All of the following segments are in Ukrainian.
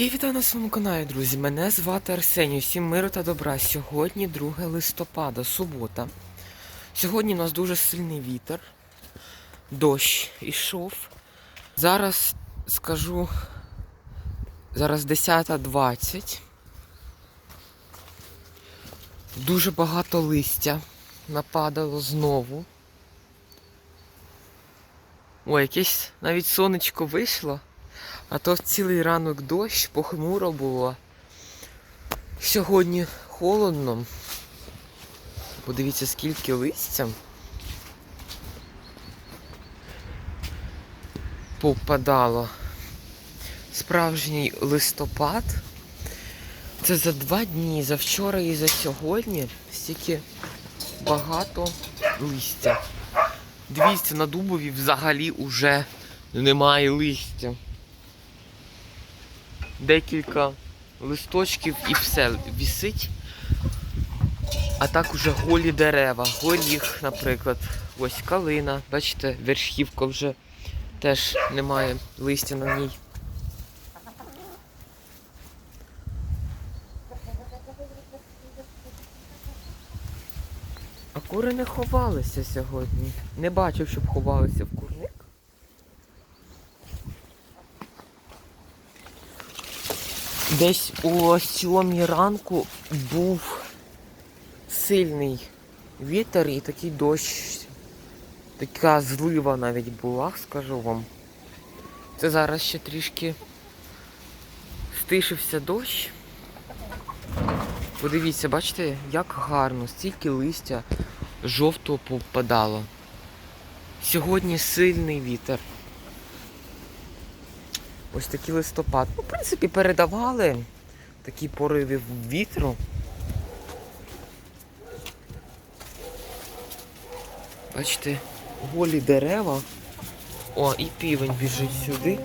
Всі вітаю на своєму каналі, друзі. Мене звати Арсеній. Всім миру та добра. Сьогодні 2 листопада, субота. Сьогодні у нас дуже сильний вітер. Дощ ішов. Зараз скажу. Зараз 10.20. Дуже багато листя нападало знову. Ой, якесь навіть сонечко вийшло. А то цілий ранок дощ, похмуро було. Сьогодні холодно. Подивіться, скільки листя. Попадало. Справжній листопад. Це за два дні, за вчора і за сьогодні стільки багато листя. Дивіться, на дубові взагалі уже немає листя декілька листочків і все вісить. А так уже голі дерева. Горіх, наприклад. Ось калина. Бачите, верхівка вже теж немає листя на ній. А кури не ховалися сьогодні. Не бачив, щоб ховалися в курник. Десь о сьомій ранку був сильний вітер і такий дощ, така злива навіть була, скажу вам. Це зараз ще трішки стишився дощ. Подивіться, бачите, як гарно, стільки листя жовтого попадало. Сьогодні сильний вітер. Ось такий листопад. Ну, в принципі, передавали такі пориви вітру. Бачите, голі дерева. О, і півень біжить сюди.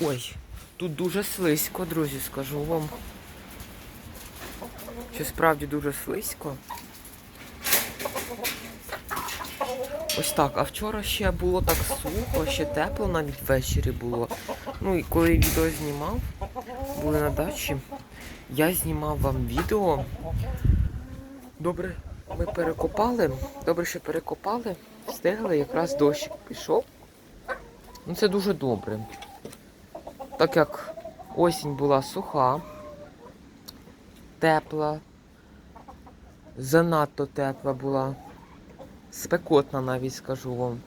Ой, тут дуже слизько, друзі, скажу вам. Що справді дуже слизько. Ось так. А вчора ще було так сухо, ще тепло навіть ввечері було. Ну і коли відео знімав, були на дачі, я знімав вам відео. Добре, ми перекопали. Добре, що перекопали, встигли, якраз дощик пішов. Ну це дуже добре. Так як осінь була суха, тепла, занадто тепла була. Спекотна навіть скажу вам.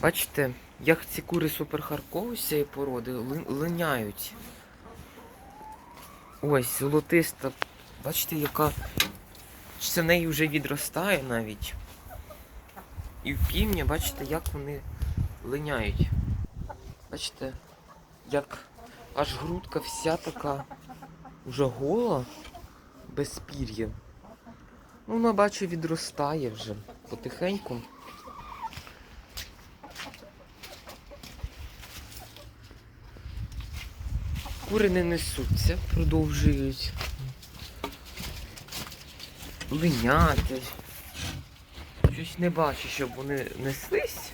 Бачите, як ці кури суперхаркові цієї породи линяють. Ось, золотиста. Бачите, яка. Це неї вже відростає навіть. І в півня, бачите, як вони линяють. Бачите, як аж грудка вся така вже гола, без пір'я. Ну, вона бачу, відростає вже потихеньку. Кури не несуться, продовжують линяти. Щось не бачу, щоб вони неслись.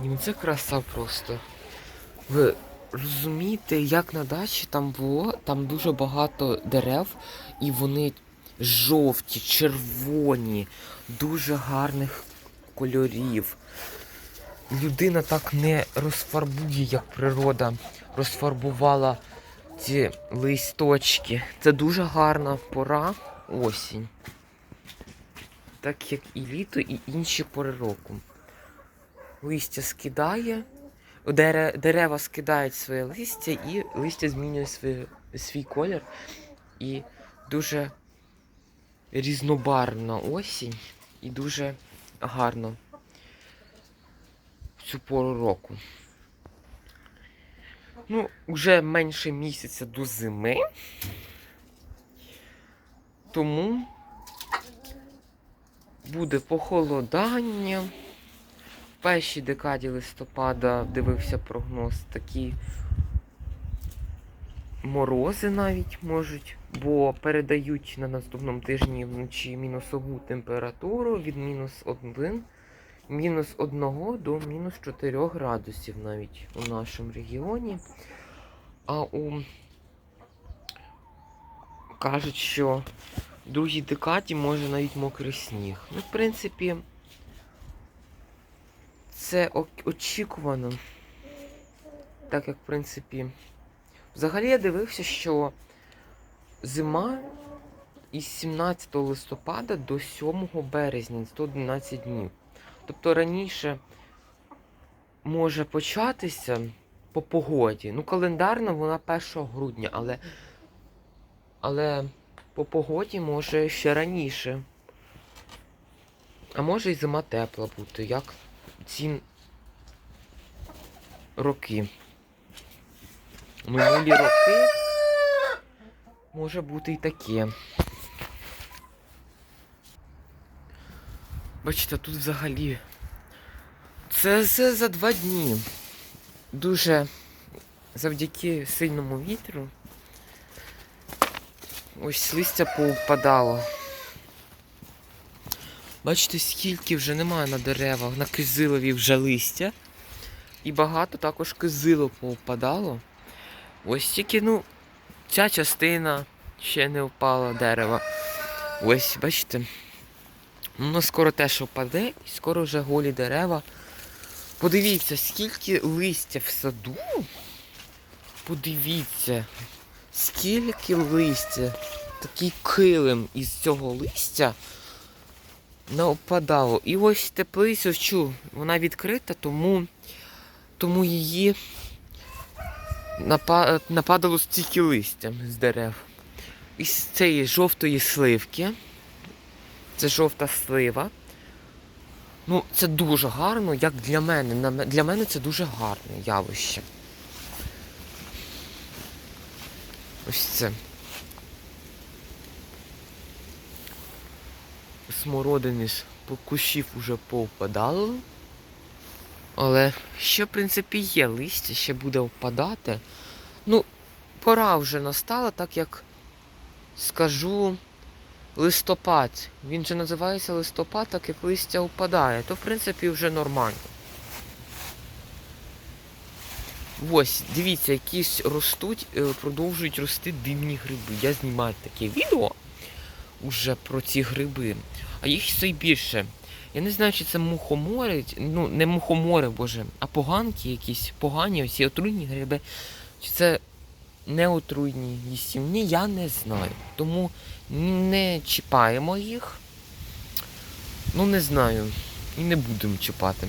Ні, ну це краса просто. Ви розумієте, як на дачі там було, там дуже багато дерев, і вони жовті, червоні, дуже гарних кольорів. Людина так не розфарбує, як природа розфарбувала ці листочки. Це дуже гарна пора осінь. Так як і літо, і інші пори року. Листя скидає, дерева скидають своє листя і листя змінює своє, свій колір. І дуже різнобарвна осінь і дуже гарно в цю пору року. Ну, вже менше місяця до зими. Тому буде похолодання. В першій декаді листопада дивився прогноз такі морози навіть можуть бо передають на наступному тижні вночі мінусову температуру від мінус 1, мінус 1 до мінус 4 градусів навіть у нашому регіоні. А у кажуть, що в другій декаді може навіть мокрий сніг. Ну, в принципі, це очікувано. Так як, в принципі, взагалі я дивився, що зима із 17 листопада до 7 березня 111 днів. Тобто раніше може початися по погоді. Ну, календарно вона 1 грудня, але, але по погоді може ще раніше. А може і зима тепла бути, як ці роки. Минулі роки може бути і таке. Бачите, тут взагалі. Це за два дні. Дуже завдяки сильному вітру. Ось листя повпадало. Бачите, скільки вже немає на деревах, на кизилові вже листя. І багато також кизило повпадало. Ось тільки, ну, ця частина ще не впала дерева. Ось, бачите. Воно скоро теж впаде, і скоро вже голі дерева. Подивіться, скільки листя в саду. Подивіться, скільки листя. Такий килим із цього листя навпадало. І ось теплицю чу, вона відкрита, тому, тому її нападало стільки листя з дерев. Із цієї жовтої сливки. Це жовта слива. Ну, це дуже гарно, як для мене. Для мене це дуже гарне явище. Ось це. Смородини по кущів уже повпадало. Але ще, в принципі, є листя, ще буде впадати. Ну, пора вже настала, так як скажу листопад. Він же називається листопад, так як листя впадає, то в принципі вже нормально. Ось, дивіться, якісь ростуть, е, продовжують рости дивні гриби. Я знімаю таке відео уже про ці гриби, а їх все й більше. Я не знаю, чи це мухомори, ну не мухомори, боже, а поганки якісь, погані, оці отруйні гриби. Чи це не отруйні їстівні, я не знаю. Тому не чіпаємо їх. Ну, не знаю. І не будемо чіпати.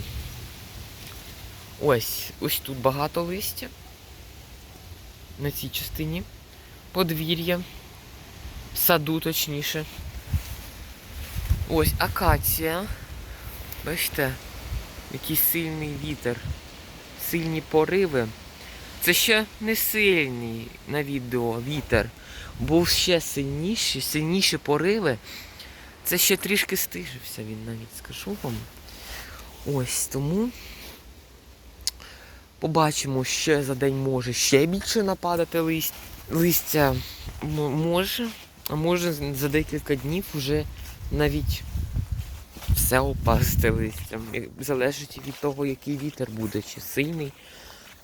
Ось, ось тут багато листя. На цій частині. Подвір'я. Саду, точніше. Ось акація. Бачите, який сильний вітер. Сильні пориви. Це ще не сильний на відео вітер. Був ще сильніший, сильніші пориви. Це ще трішки стижився він навіть, скажу вам. Ось тому побачимо, ще за день може ще більше нападати лист... листя. Може, а може за декілька днів вже навіть все опасти листям. Залежить від того, який вітер буде, чи сильний,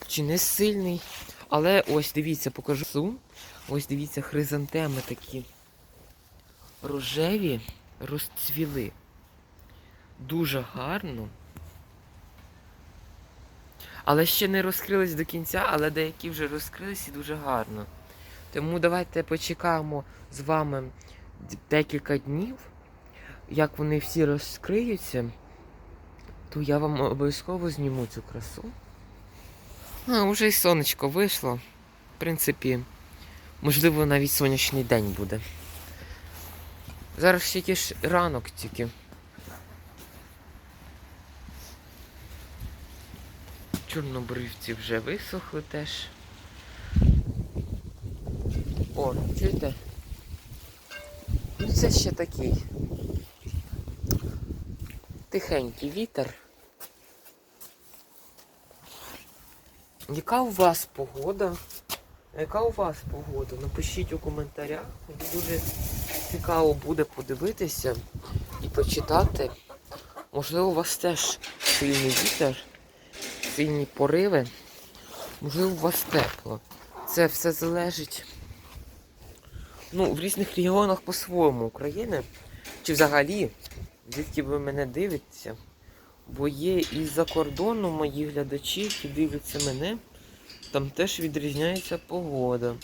чи не сильний. Але ось дивіться, покажу. Сум. Ось дивіться, хризантеми такі рожеві розцвіли. Дуже гарно. Але ще не розкрились до кінця, але деякі вже розкрились і дуже гарно. Тому давайте почекаємо з вами декілька днів, як вони всі розкриються, то я вам обов'язково зніму цю красу. А, вже й сонечко вийшло. В принципі, можливо, навіть сонячний день буде. Зараз ще ж ранок тільки. Чорнобривці вже висохли теж. О, чуєте? Ну це ще такий тихенький вітер. Яка у вас погода? Яка у вас погода? Напишіть у коментарях. Дуже цікаво буде подивитися і почитати. Можливо, у вас теж сильний вітер, сильні пориви. Можливо, у вас тепло. Це все залежить. Ну, в різних регіонах по-своєму України. Чи взагалі, звідки ви мене дивитеся. Бо є і за кордону мої глядачі, які дивляться мене. Там теж відрізняється погода.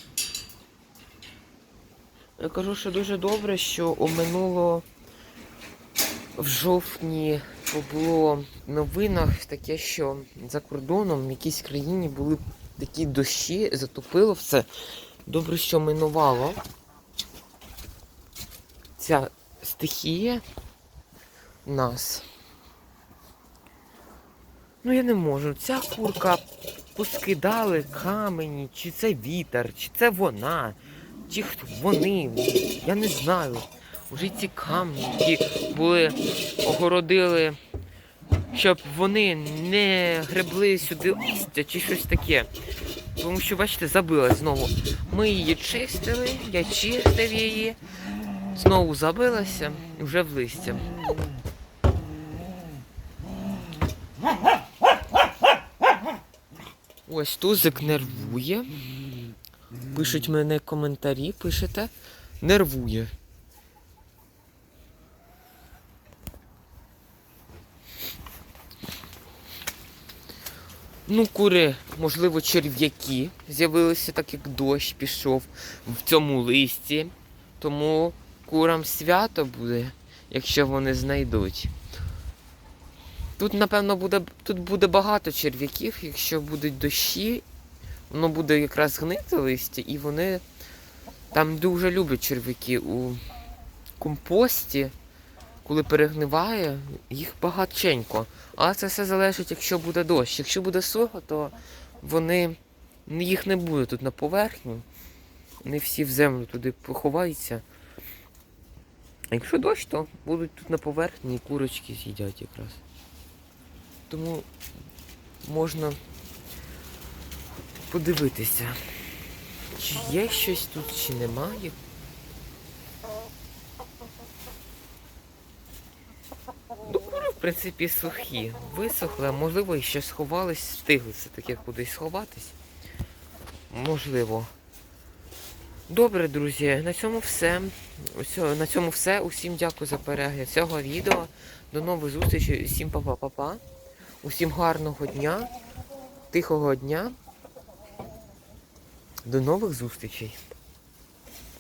Я кажу, що дуже добре, що оминуло в жовтні було в новинах таке, що за кордоном в якійсь країні були такі дощі, затопило все. Добре, що минувало. Ця стихія нас. Ну я не можу. Ця курка поскидали камені, чи це вітер, чи це вона, чи хто вони. Я не знаю. Уже ці камні, які були огородили, щоб вони не гребли сюди листя чи щось таке. Тому що, бачите, забилась знову. Ми її чистили, я чистив її, знову забилася і вже в листя. Ось тузик нервує. Пишуть мене коментарі, пишете. Нервує. Ну, кури, можливо, черв'яки з'явилися, так як дощ пішов в цьому листі. Тому курам свято буде, якщо вони знайдуть. Тут, напевно, буде, тут буде багато черв'яків, якщо будуть дощі, воно буде якраз гнити листя, і вони там дуже люблять черв'яки у компості, коли перегниває, їх багатченько. Але це все залежить, якщо буде дощ. Якщо буде сухо, то вони їх не буде тут на поверхні. Вони всі в землю туди поховаються. Якщо дощ, то будуть тут на поверхні і курочки з'їдять якраз. Тому можна подивитися, чи є щось тут, чи немає. Ну, кури, в принципі, сухі. Висохли, а можливо, і ще сховались, встигли все-таки кудись сховатись. Можливо. Добре, друзі, на цьому все. На цьому все. Усім дякую за перегляд цього відео. До нових зустрічей. Усім па-па-па-па. Усім гарного дня, тихого дня. До нових зустрічей.